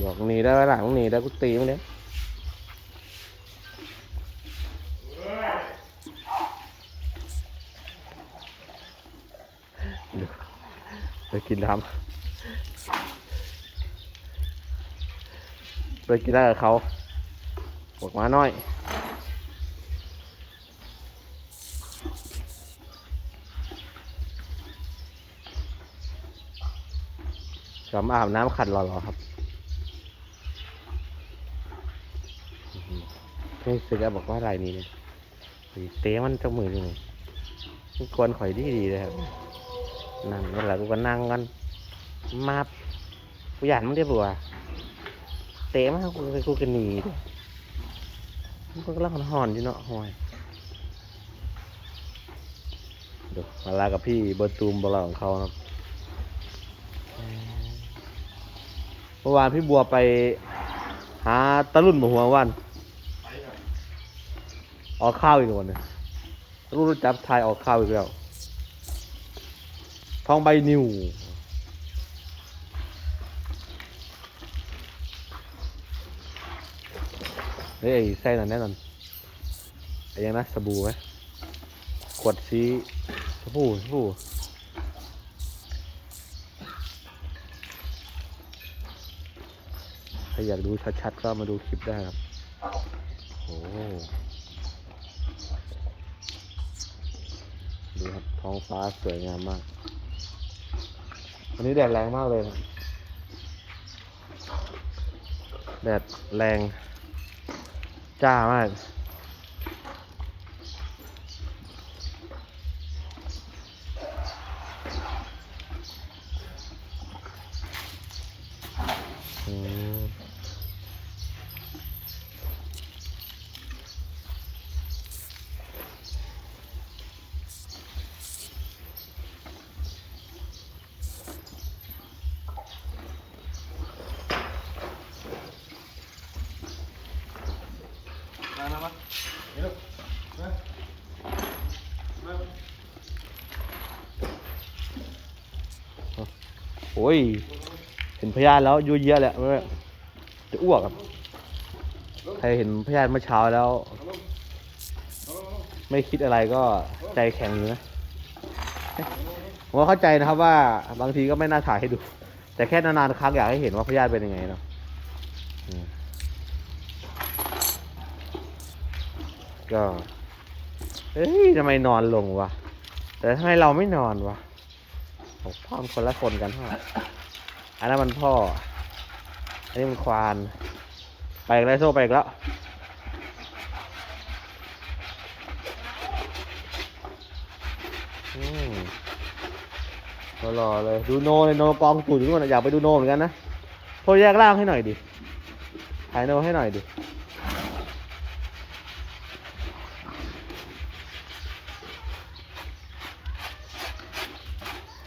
บอกหนีได้ไว้หลังหนีได้กูตีมันเลยดูไปกินน้ำไปกินได้กับเขาบอกมาหน่อยสำอาบน้ำขัดหล่อๆครับ นี่สึกอะบอกว่าอะไรนี่เนี่ยไอ้เต้มันจะมือยังไงมันกวนข่อยดีดีเลยครับนั่งนั่นแหละกูก็นั่งกันมาบกูหยาดมันได้บัวเตะมากกูกูกันหนีมันก็กำลังหอนอยู่เนาะหอยเดูมาลากับพี่เบอร์ตูมบอลของเขาครับเมื่อวานพี่บัวไป หาตะลุ่นหมูหัววัน ออกข้าวอีกวันหนึงตะลุ่นรู้จับทายออกข้าวอีกแล้ว ทองใบนิวเฮ้ยไอ้ไส้นั่นแน่นอนไอ้ยังนะสบู่ไหมขวดสีสบู่สบู่ถ้าอยากดูชัดๆก็มาดูคลิปได้ครับ โอ้ ดูครับท้องฟ้าสวยงามมาก วันนี้แดดแรงมากเลยครับ แดดแรง จ้ามาก อืม มามามาเดี๋ยวมามา โอ้ยเห็นพยานแล้วยุ่ยเยอะแหละจะอ้วกครับใครเห็นพยานเมื่อเช้าแล้ว ไม่คิดอะไรก็ใจแข็งอยู่นะผมเข้าใจนะครับว่าบางทีก็ไม่น่าถ่ายให้ดู แต่แค่นานๆครั้งอยากให้เห็นว่าพยานเป็นยังไงเนาะก็ เอ้ยทำไมนอนลงวะ แต่ทำไมเราไม่นอนวะ โอ้พ่อมันคนละคนกันพ่ออันนั้นมันพ่อ อันนี้มันควาน ไปอีกแล้วโซ่ไปอีกแล้วรอๆเลยดูโนเลยโนปองตูดอยู่นู่นนอยากไปดูโนเหมือนกันนะโทรแยกล่างให้หน่อยดิถ่ายโนให้หน่อยดิ อืมอ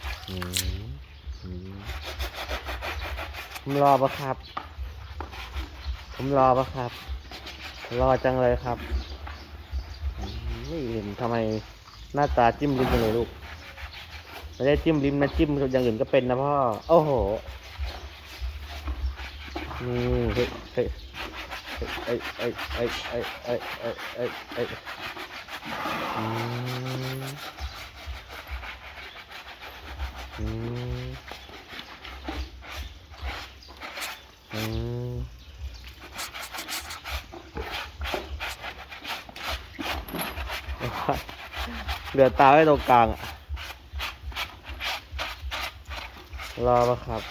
ืม ผมรอปะครับ ผมรอปะครับ รอจังเลยครับไม่เห็นทำไมหน้าตาจิ้มลิ้มเลยลูกไม่ได้จิ้มลิ้มนะจิ้มอย่างอื่นก็เป็นนะพ่อ โอ้โห นี่เฮ้ยเฮ้ยเอ้ยเอ้ยเอ้ยเอ้ยเอ้ยเอ้ยเอ้ย อืมอืมเหลือตาไว้ตรงกลางอะรอปะครับ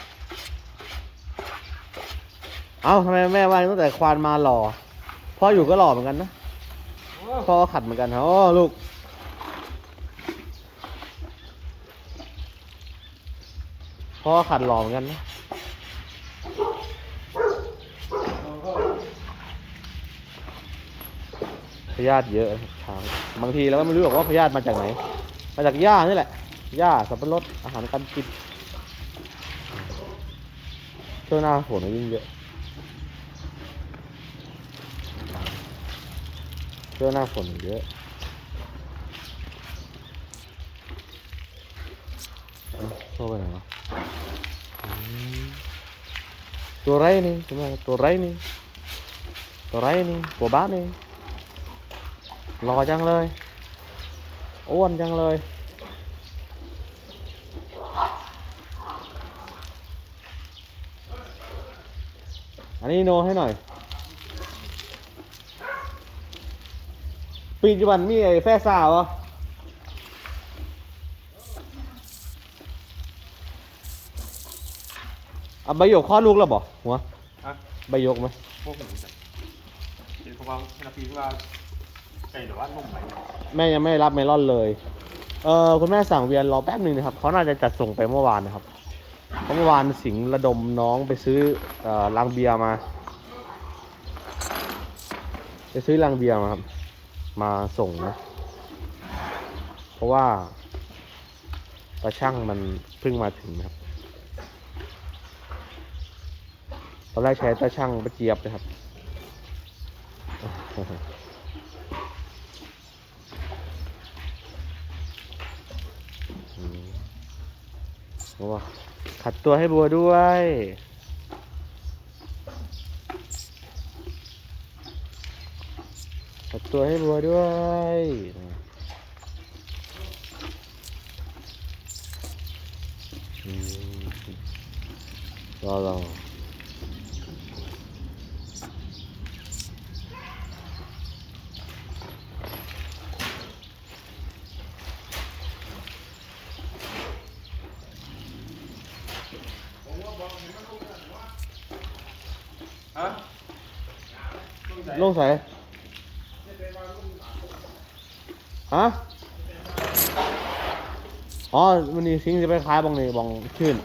เอ้าทำไมแม่ว่าตั้งแต่ควานมาหล่อพ่ออยู่ก็หล่อเหมือนกันนะพ่อขัดเหมือนกันโอ้ลูก พ่อขัดหล่อเหมือนกันนะพยาธิเยอะช้างบางทีเราก็ไม่รู้หรอกว่าพยาธิมาจากไหน มาจากหญ้านี่แหละหญ้าสับปะรดอาหารการกินช่วงหน้าฝนยิ่งเยอะช่วงหน้าฝนเยอะเอ้าโซ่ไปไหนวะ ตัวไรนี่ผมว่าตัวไรนี่ตัวไรนี่ตัวบ้านี่หล่อจังเลยอ้วนจังเลยอันนี้โนให้หน่อย ปีจุบันมีไอ้แฟซ่าวะ เอาใบหยกข้อดลูกแล้วบ่หัวฮะใบหยกไหมพวกผมจะเดี๋ยวเขาว่าเวลาพี่ว่าไก่หรือว่านุ่มไหมแม่ยังไม่รับเมลอนเลย เออคุณแม่สั่งเวียนรอแป๊บหนึ่งนะครับเขาน่าจะจัดส่งไปเมื่อวานนะครับเพราะเมื่อวานสิงห์ระดมน้องไปซื้อเอ่อลังเบียร์มา ไปซื้อลังเบียร์มาครับ มาส่งนะ เพราะว่าตาช่างมันเพิ่งมาถึงนะครับ ตอนแรกใช้ตาช่างประเจี๊ยบนะครับบัวขัดตัวให้บัวด้วยขัดตัวให้บัวด้วยรอรอ ลงใส่ฮะอ๋อวันนี้ซิงจะไปขายบองนี่บองชื่น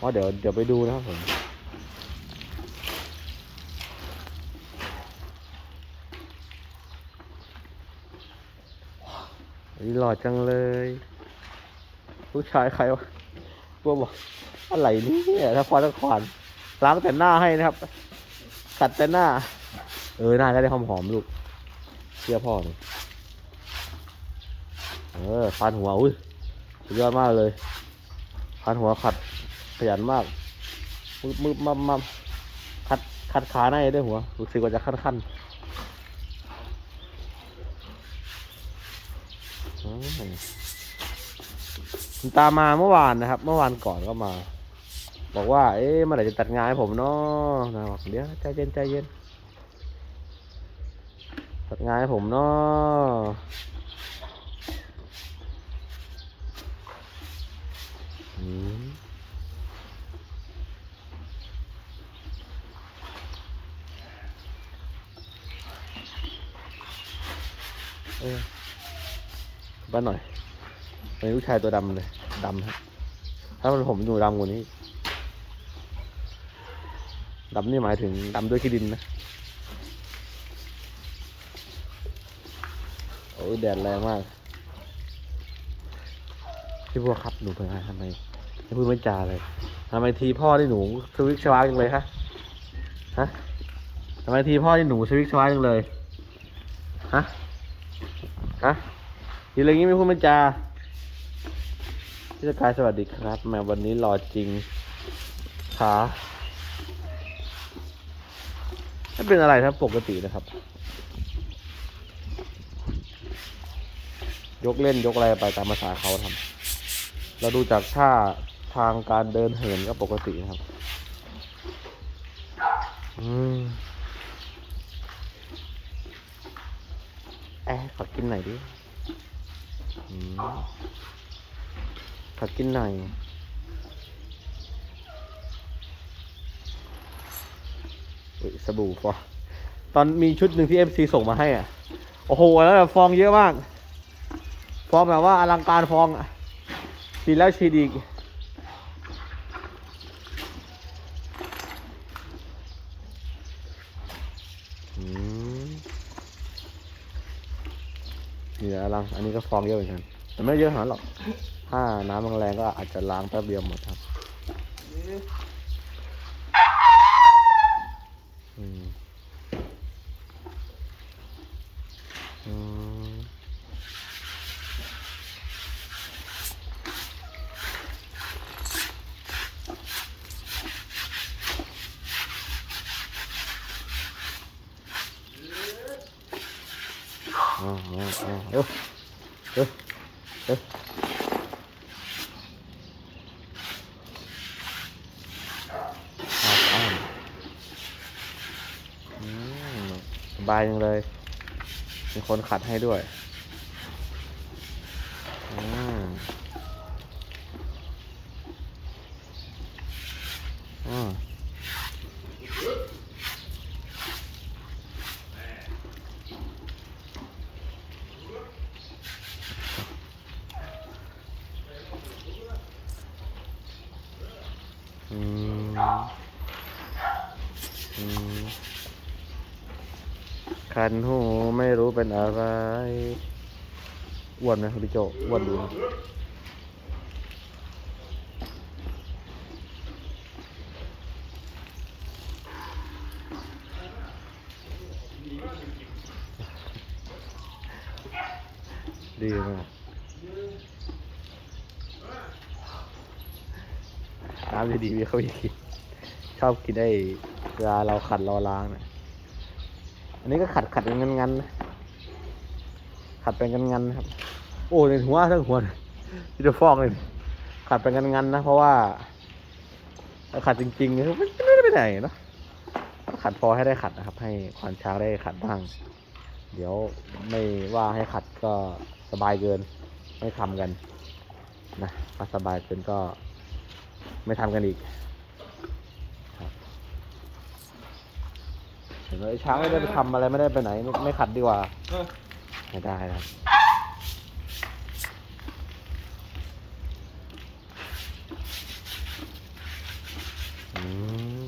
อ๋อเดี๋ยวเดี๋ยวไปดูนะครับผมนี่หล่อจังเลย ผู้ชายใครวะพวกบอกอะไรเนี่ยถ้าควานถ้าควาน ล้างแต่หน้าให้นะครับตัดแต่หน้า เออหน้าจะได้หอมหอมลูกเชื่อพ่อเลยเออฟันหัวอุ้ยสุดยอดมากเลยฟันหัวขัดขยันมากมึบมึบมัมมัมขัดขัดขาในด้วยหัวรู้สึกว่าจะขั้นขั้นคุณตามาเมื่อวานนะครับ เมื่อวานก่อนก็มา บอกว่า เอ๊ะเมื่อไหร่จะตัดงานให้ผมเนาะนะบอกเดี๋ยวใจเย็นใจเย็น ตัดงานให้ผมเนาะอืมเออบ้านหน่อยเป็นลูกชายตัวดำเลยดำครับถ้ามันผมอยู่ดำกว่านี้ ดำนี่หมายถึงดำด้วยขี้ดินนะ โอ้ยแดดแรงมาก พี่บัวครับหนูเป็นไรทำไมไม่พูดไม่จาเลยทำไมทีพ่อที่หนูสวิกชวาจังเลยฮะ ฮะทำไมทีพ่อที่หนูสวิกชวาจังเลย ฮะ ฮะทีอะไรงี้ไม่พูดไม่จาพี่สกายสวัสดีครับแมวันนี้หล่อจริงขา ไม่เป็นอะไรครับปกตินะครับ ยกเล่นยกอะไรไปตามภาษาเขาทำเราดูจากท่าทางการเดินเหินก็ปกตินะครับ อืมแอะขอกินหน่อยดิอืมขอกินหน่อย เฮ้ย สบู่ฟองตอนมีชุดหนึ่งที่เอฟซีส่งมาให้อะ โอ้โห แล้วแบบฟองเยอะมาก ฟองแบบว่าอลังการฟองอะฉีดแล้วฉีดอีกอืมนี่แหละอลัง อันนี้ก็ฟองเยอะเหมือนกัน แต่ไม่เยอะขนาดหรอก ถ้าน้ำแรงก็อาจจะล้างแป๊บเดียวหมดครับ อืมอืม อ่าอ่า เร็วเร็วเร็วอ้าวอ้าวอืมสบายจังเลย มีคนขัดให้ด้วย อืมอืม อืมอืมคันหูไม่รู้เป็นอะไรอ้วนไหมครับพี่โจอ้วนดีนะดีมาก น้ำดีๆเขาอยากกินชอบกินได้เวลาเราขัดเราล้างนะอันนี้ก็ขัดขัดเป็นงันๆนะขัดเป็นงันๆนครับ โอ้ในหัวทั้งหัวที่จะฟอกเลยขัดเป็นงันๆนะเพราะว่าถ้าขัดจริงๆมันไม่ได้ไปไหนเนอะต้องขัดพอให้ได้ขัดนะครับ ให้ควานช้างได้ขัดบ้าง เดี๋ยวไม่ว่าให้ขัดก็สบายเกิน ไม่ทำกันนะถ้าสบายเกินก็ ไม่ทำกันอีกครับเห็นไหมไอ้ช้างไม่ได้ไปทำอะไรไม่ได้ไปไหนไม่ไม่ขัดดีกว่าเออไม่ได้ครับอืม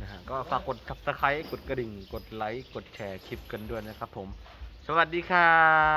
นะฮะก็ฝากกด subscribe กดกระดิ่ง กดไลค์ กดแชร์คลิปกันด้วยนะครับผม สวัสดีครับ